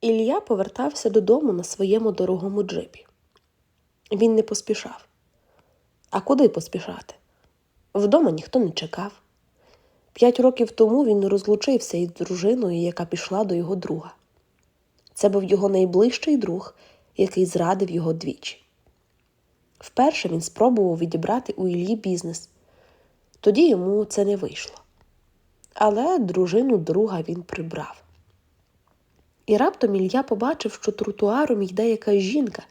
Ілля повертався додому на своєму дорогому джипі. Він не поспішав. А куди поспішати? Вдома ніхто не чекав. П'ять років тому він розлучився із дружиною, яка пішла до його друга. Це був його найближчий друг, який зрадив його двічі. Вперше він спробував відібрати у Іллі бізнес. Тоді йому це не вийшло. Але дружину друга він прибрав. І раптом Ілля побачив, що тротуаром йде якась жінка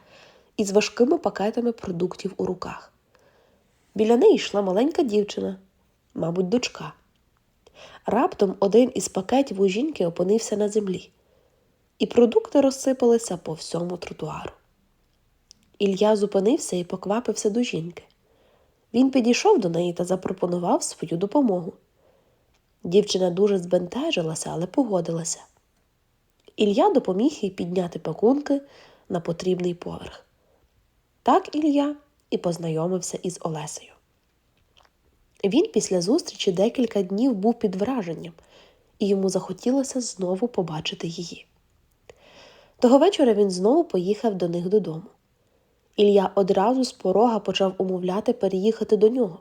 із важкими пакетами продуктів у руках. Біля неї йшла маленька дівчина, мабуть, дочка. Раптом один із пакетів у жінки опинився на землі, і продукти розсипалися по всьому тротуару. Ілля зупинився і поквапився до жінки. Він підійшов до неї та запропонував свою допомогу. Дівчина дуже збентежилася, але погодилася. Ілля допоміг їй підняти пакунки на потрібний поверх. Так Ілля і познайомився із Олесею. Він після зустрічі декілька днів був під враженням, і йому захотілося знову побачити її. Того вечора він знову поїхав до них додому. Ілля одразу з порога почав умовляти переїхати до нього.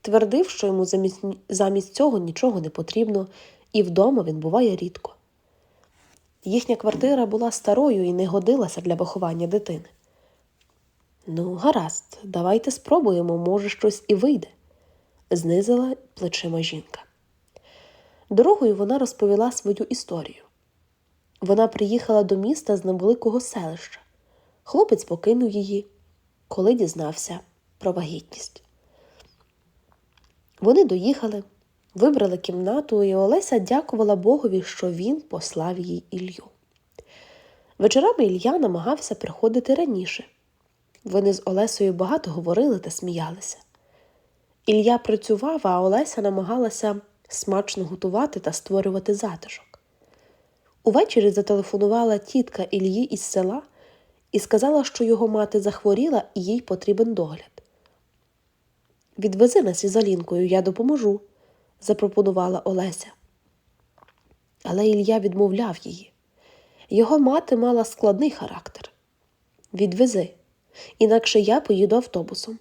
Твердив, що йому замість, замість цього нічого не потрібно, і вдома він буває рідко. Їхня квартира була старою і не годилася для виховання дитини. Ну, гаразд, давайте спробуємо, може, щось і вийде, знизила плечима жінка. Дорогою вона розповіла свою історію. Вона приїхала до міста з невеликого селища. Хлопець покинув її, коли дізнався про вагітність. Вони доїхали, вибрали кімнату, і Олеся дякувала Богові, що він послав їй Ілью. Вечорами Ілля намагався приходити раніше. Вони з Олесею багато говорили та сміялися. Ілля працював, а Олеся намагалася смачно готувати та створювати затишок. Увечері зателефонувала тітка Іллі із села і сказала, що його мати захворіла і їй потрібен догляд. Відвези нас із Алінкою, я допоможу, запропонувала Олеся. Але Ілля відмовляв її. Його мати мала складний характер. Відвези, інакше я поїду автобусом.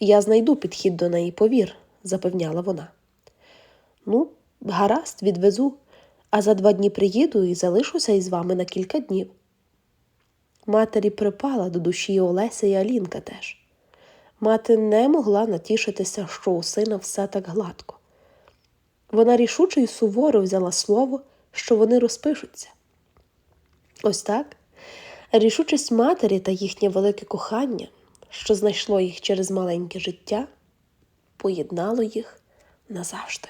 Я знайду підхід до неї, повір, запевняла вона. Ну, гаразд, відвезу, а за два дні приїду і залишуся із вами на кілька днів. Матері припала до душі Олеся і Алінка теж. Мати не могла натішитися, що у сина все так гладко. Вона рішуче і суворо взяла слово, що вони розпишуться. Ось так рішучість матері та їхнє велике кохання, що знайшло їх через маленьке життя, поєднало їх назавжди.